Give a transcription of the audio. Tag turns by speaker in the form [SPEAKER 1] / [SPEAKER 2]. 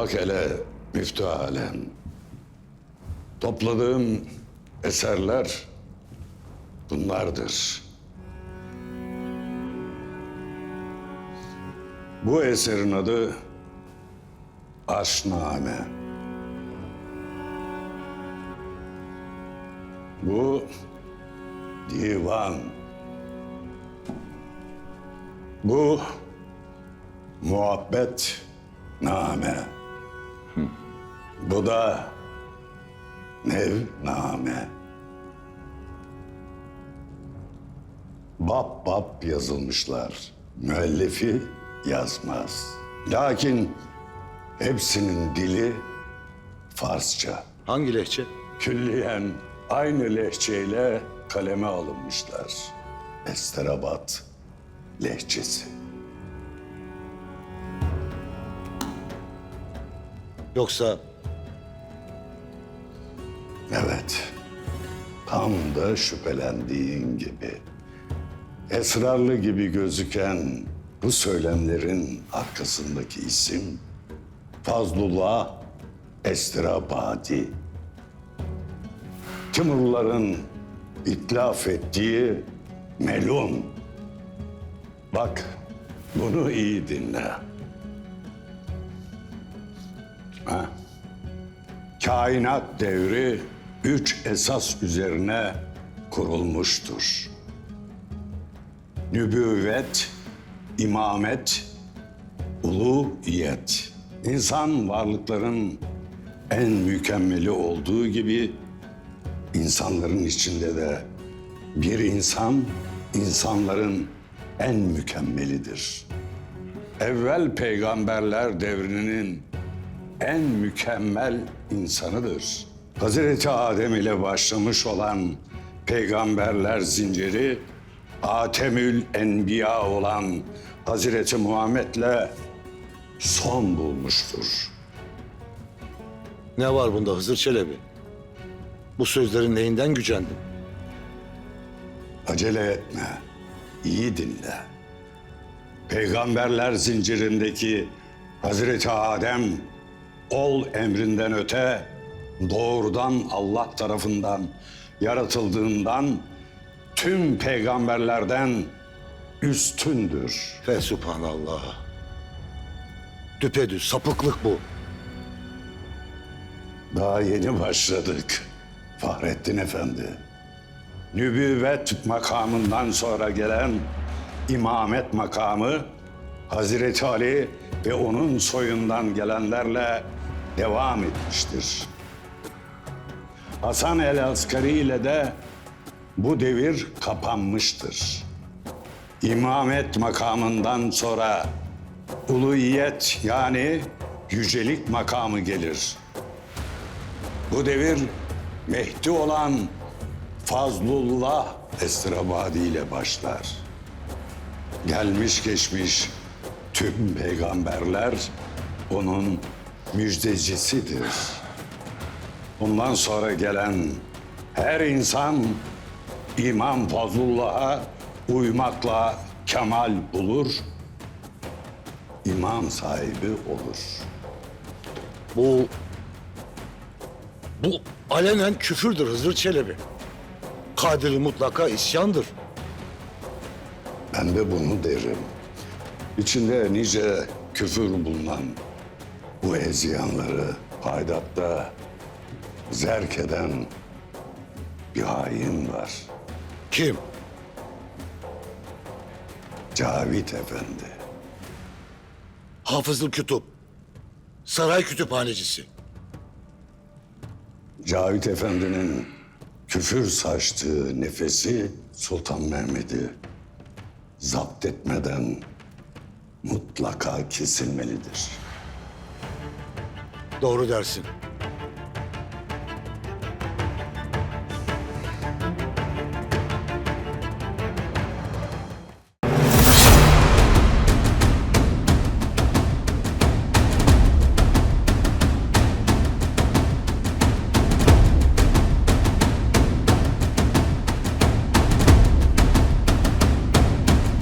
[SPEAKER 1] Bak hele Müftü Alem. Topladığım eserler bunlardır. Bu eserin adı Aşname. Bu divan. Bu muhabbet name. Bu da nevname. Bab bab yazılmışlar. Müellifi yazmaz. Lakin hepsinin dili Farsça.
[SPEAKER 2] Hangi lehçe?
[SPEAKER 1] Külliyen aynı lehçeyle kaleme alınmışlar. Esterabat lehçesi.
[SPEAKER 2] Yoksa
[SPEAKER 1] Evet. Tam da şüphelendiğin gibi. Esrarlı gibi gözüken bu söylemlerin arkasındaki isim Fazlullah Estirabadi. Timurluların itlaf ettiği melun. Bak bunu iyi dinle. Ha? Kainat devri üç esas üzerine kurulmuştur. Nübüvvet, imamet, uluiyet. İnsan varlıkların en mükemmeli olduğu gibi insanların içinde de bir insan insanların en mükemmelidir. Evvel peygamberler devrinin en mükemmel insanıdır. Hazreti Adem ile başlamış olan peygamberler zinciri Atemül Enbiya olan Hazreti Muhammed'le son bulmuştur.
[SPEAKER 2] ne var bunda Hızır Çelebi? Bu sözlerin neyinden gücendin?
[SPEAKER 1] Acele etme, iyi dinle. Peygamberler zincirindeki Hazreti Adem ol emrinden öte doğrudan Allah tarafından yaratıldığından tüm peygamberlerden üstündür.
[SPEAKER 2] Fe subhanallah. Düpedüz sapıklık bu.
[SPEAKER 1] Daha yeni başladık Fahrettin Efendi. Nübüvvet makamından sonra gelen imamet makamı Hazreti Ali ve onun soyundan gelenlerle devam etmiştir. Hasan el Askari ile de bu devir kapanmıştır. İmamet makamından sonra uluyiyet yani yücelik makamı gelir. Bu devir Mehdi olan Fazlullah Estirabadi ile başlar. Gelmiş geçmiş tüm peygamberler onun müjdecisidir. Bundan sonra gelen her insan İmam Fazlullah'a uymakla kemal bulur, imam sahibi olur.
[SPEAKER 2] Bu... Bu alenen küfürdür Hızır Çelebi. Kadir mutlaka isyandır.
[SPEAKER 1] Ben de bunu derim. İçinde nice küfür bulunan bu eziyanları paydatta zerk eden bir hain var.
[SPEAKER 2] Kim?
[SPEAKER 1] Cavit Efendi.
[SPEAKER 2] Hafızlı Kütüp. Saray kütüphanecisi.
[SPEAKER 1] Cavit Efendi'nin küfür saçtığı nefesi Sultan Mehmet'i zapt etmeden mutlaka kesilmelidir.
[SPEAKER 2] Doğru dersin.